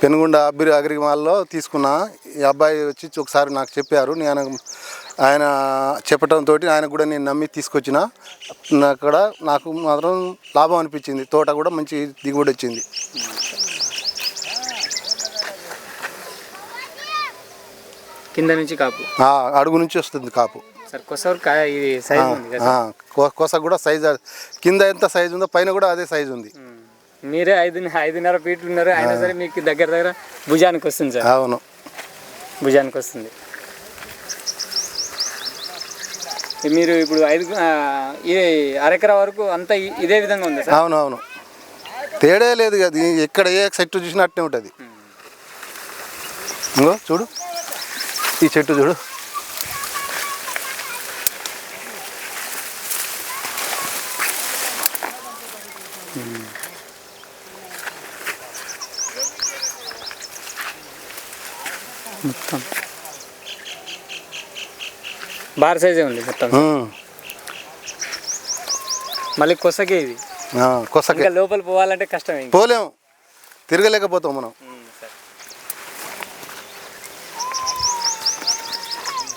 పెనుగొండ అబ్బిరి అగ్రిమాల్లో తీసుకున్నా. ఈ అబ్బాయి వచ్చి ఒకసారి నాకు చెప్పారు. నేను ఆయన చెప్పడంతో ఆయన కూడా నేను నమ్మి తీసుకొచ్చిన. అక్కడ నాకు మాత్రం లాభం అనిపించింది. తోట కూడా మంచి దిగుబడి వచ్చింది. కింద నుంచి కాపు? అడుగు నుంచి వస్తుంది కాపు. కోస కూడా సైజ్ కింద ఎంత సైజు ఉందో పైన కూడా అదే సైజు ఉంది. మీరే ఐదు ఐదున్నర ఫీట్లు ఉన్నారు. అయినా సరే మీకు దగ్గర దగ్గర భుజానికి వస్తుంది సార్. అవును. భుజానికి వస్తుంది. మీరు ఇప్పుడు ఐదు ఈ అరెకరా వరకు అంతా ఇదే విధంగా ఉంది సార్? అవును అవును. తేడే లేదు కదా. ఎక్కడ ఏ చెట్టు చూసినా అట్నే ఉంటుంది. ఇంకో చూడు. ఈ చెట్టు చూడు. మొత్తం. బార్ సైజే ఉంది మొత్తం. మళ్ళీ కొసకే ఇది. కొసకే. లోపల పోవాలంటే కష్టమే పోలేము. తిరగలేకపోతాం మనం.